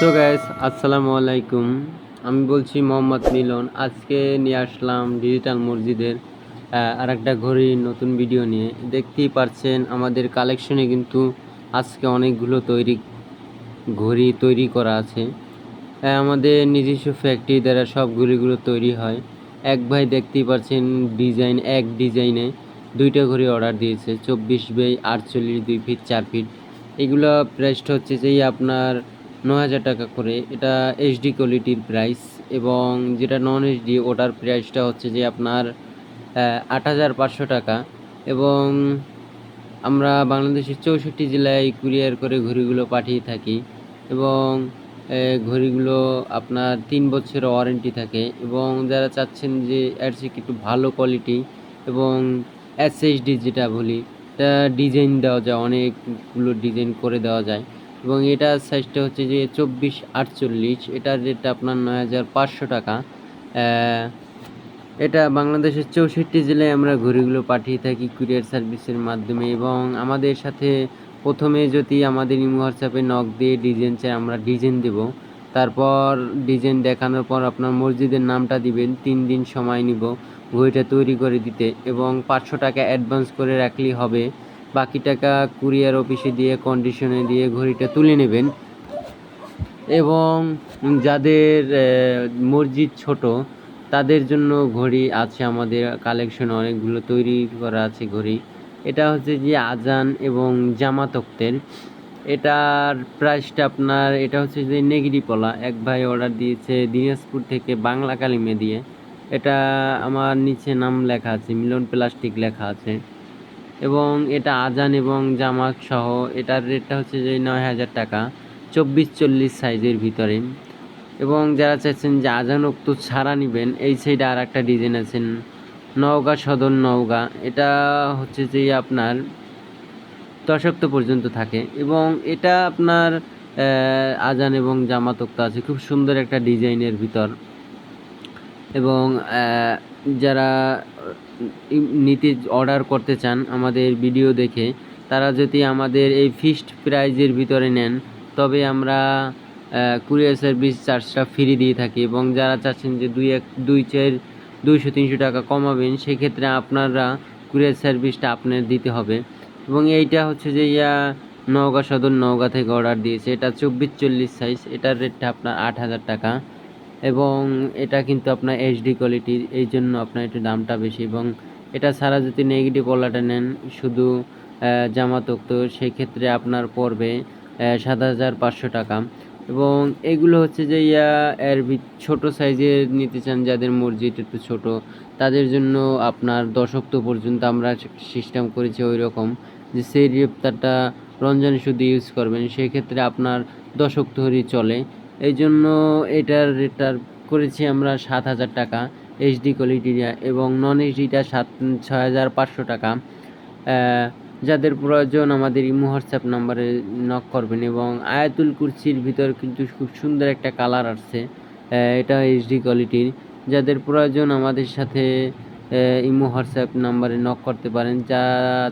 So guys আসসালামু আলাইকুম। আমি বলছি মোহাম্মদ মিলন। আজকে নিয়ে আসলাম ডিজিটাল মসজিদের আর একটা ঘড়ির নতুন ভিডিও নিয়ে। দেখতেই পারছেন, আমাদের কালেকশনে কিন্তু আজকে অনেকগুলো তৈরি ঘড়ি তৈরি করা আছে। আমাদের নিজস্ব ফ্যাক্টরি দ্বারা সব ঘড়িগুলো তৈরি হয়। এক ভাই দেখতেই পাচ্ছেন ডিজাইন এক ডিজাইনে দুইটা ঘড়ি অর্ডার দিয়েছে। চব্বিশ বাই আটচল্লিশ দুই ফিট চার ফিট এগুলো প্রাইসটা হচ্ছে যে আপনার ন হাজার টাকা করে। এটা এইচডি কোয়ালিটির প্রাইস এবং যেটা নন এইচডি ওটার প্রাইসটা হচ্ছে যে আপনার আট হাজার পাঁচশো টাকা এবং আমরা বাংলাদেশের চৌষট্টি জেলায় কুরিয়ার করে ঘড়িগুলো পাঠিয়ে থাকি এবং ঘড়িগুলো আপনার তিন বছরের ওয়ারেন্টি থাকে এবং যারা চাচ্ছেন যে এর থেকে একটু ভালো কোয়ালিটি এবং এসএসডি যেটা বলি ডিজাইন দেওয়া যায়, অনেকগুলো ডিজাইন করে দেওয়া যায়। এবং এটার সাইজটা হচ্ছে যে চব্বিশ আটচল্লিশ, এটার রেটটা আপনার নয় হাজার পাঁচশো টাকা। এটা বাংলাদেশের চৌষট্টি জেলায় আমরা ঘড়িগুলো পাঠিয়ে থাকি কুরিয়ার সার্ভিসের মাধ্যমে এবং আমাদের সাথে প্রথমে যদি আমাদের ইমো হোয়াটসঅ্যাপে নক দিয়ে ডিজাইন চাই, আমরা ডিজাইন দেব। তারপর ডিজাইন দেখানোর পর আপনার মসজিদের নামটা দিবেন, তিন দিন সময় নিব ঘড়িটা তৈরি করে দিতে এবং পাঁচশো টাকা অ্যাডভান্স করে রাখলেই হবে। বাকি টাকা কুরিয়ার অফিসে দিয়ে কন্ডিশনে দিয়ে ঘড়িটা তুলে নেবেন। এবং যাদের মসজিদ ছোট, তাদের জন্য ঘড়ি আছে আমাদের কালেকশন অনেকগুলো তৈরি করা আছে ঘড়ি। এটা হচ্ছে যে আজান এবং জামাতক্তের এটার প্রাইসটা আপনার, এটা হচ্ছে যে নেগিডিপলা এক ভাই অর্ডার দিয়েছে দিনাজপুর থেকে বাংলা কালিমে দিয়ে এটা আমার নিচে নাম লেখা আছে, মিলন প্লাস্টিক লেখা আছে। এবং এটা আজান এবং জামাক সহ, এটার রেটটা হচ্ছে যে নয় হাজার টাকা, চব্বিশ চল্লিশ সাইজের ভিতরে। এবং যারা চাইছেন যে আজান উক্ত ছাড়া নেবেন, এই সাইডে আর একটা ডিজাইন আছেন, নওগাঁ সদর নওগাঁ। এটা হচ্ছে যে আপনার দশক্ত পর্যন্ত থাকে। এবং এটা আপনার আজান এবং জামাতক্ত আছে। খুব সুন্দর একটা ডিজাইনের ভিতর। এবং যারা নিতে অর্ডার করতে চান আমাদের ভিডিও দেখে, তারা যদি আমাদের এই ফিক্সড প্রাইজের ভিতরে নেন, তবে আমরা কুরিয়ার সার্ভিস চার্জটা ফ্রি দিয়ে থাকি এবং যারা চাচ্ছেন যে দুই এক, দুই চার, দুইশো, তিনশো টাকা কমাবেন, সেক্ষেত্রে আপনারা কুরিয়ার সার্ভিসটা আপনার দিতে হবে। এবং এইটা হচ্ছে যে ইয়া নওগাঁ সদর নওগাঁ থেকে অর্ডার দিয়েছে। এটা চব্বিশ চল্লিশ সাইজ এটার রেটটা আপনার আট হাজার টাকা। এবং এটা কিন্তু আপনার এইচডি কোয়ালিটির এই জন্য আপনার একটু দামটা বেশি এবং এটা ছাড়া যদি নেগেটিভ ওলাটা নেন, শুধু জামাতক্ত সেই ক্ষেত্রে আপনার পড়বে সাত হাজার পাঁচশো টাকা। এবং এগুলো হচ্ছে যে ইয়া, এর ছোট সাইজের নিতে চান যাদের মসজিদ একটু ছোট, তাদের জন্য আপনার দশক্ত পর্যন্ত আমরা সিস্টেম করেছি ওই রকম যে সেই রেপ্তারটা রমজানে শুধু ইউজ করবেন সেই ক্ষেত্রে আপনার দশক্ত হরি চলে। এই জন্য এটার রেটার করেছি আমরা সাত হাজার টাকা এইচডি কোয়ালিটির এবং নন এইচডিটা সাত, ছয় হাজার পাঁচশো টাকা। যাদের প্রয়োজন আমাদের ইমো হোয়াটসঅ্যাপ নাম্বারে নক করবেন এবং আয়াতুল কুরসির ভিতর কিন্তু খুব সুন্দর একটা কালার আসছে। এটা এইচডি কোয়ালিটির যাদের প্রয়োজন আমাদের সাথে ইমো হোয়াটসঅ্যাপ নাম্বারে নক করতে পারেন। যা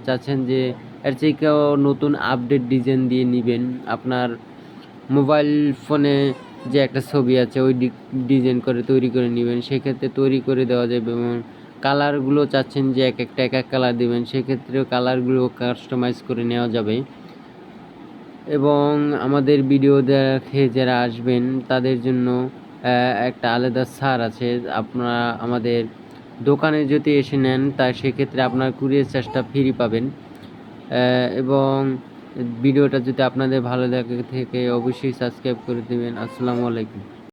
চাচ্ছেন যে এর থেকেও নতুন আপডেট ডিজাইন দিয়ে নেবেন। আপনার মোবাইল ফোনে যে একটা ছবি আছে, ওই ডিজাইন করে তৈরি করে নেবেন, সেক্ষেত্রে তৈরি করে দেওয়া যাবে এবং কালারগুলো চাচ্ছেন যে এক একটা, এক এক কালার দেবেন, সেক্ষেত্রেও কালারগুলো কাস্টমাইজ করে নেওয়া যাবে। এবং আমাদের ভিডিও দেখে যারা আসবেন, তাদের জন্য একটা আলাদা সার আছে। আপনারা আমাদের দোকানে যদি এসে নেন, তা সেক্ষেত্রে আপনার কুরিয়ার চার্জটা ফ্রি পাবেন। এবং ভিডিওটা যদি আপনাদের ভালো লাগে থেকে অবশ্যই সাবস্ক্রাইব করে দেবেন। আসসালামু আলাইকুম।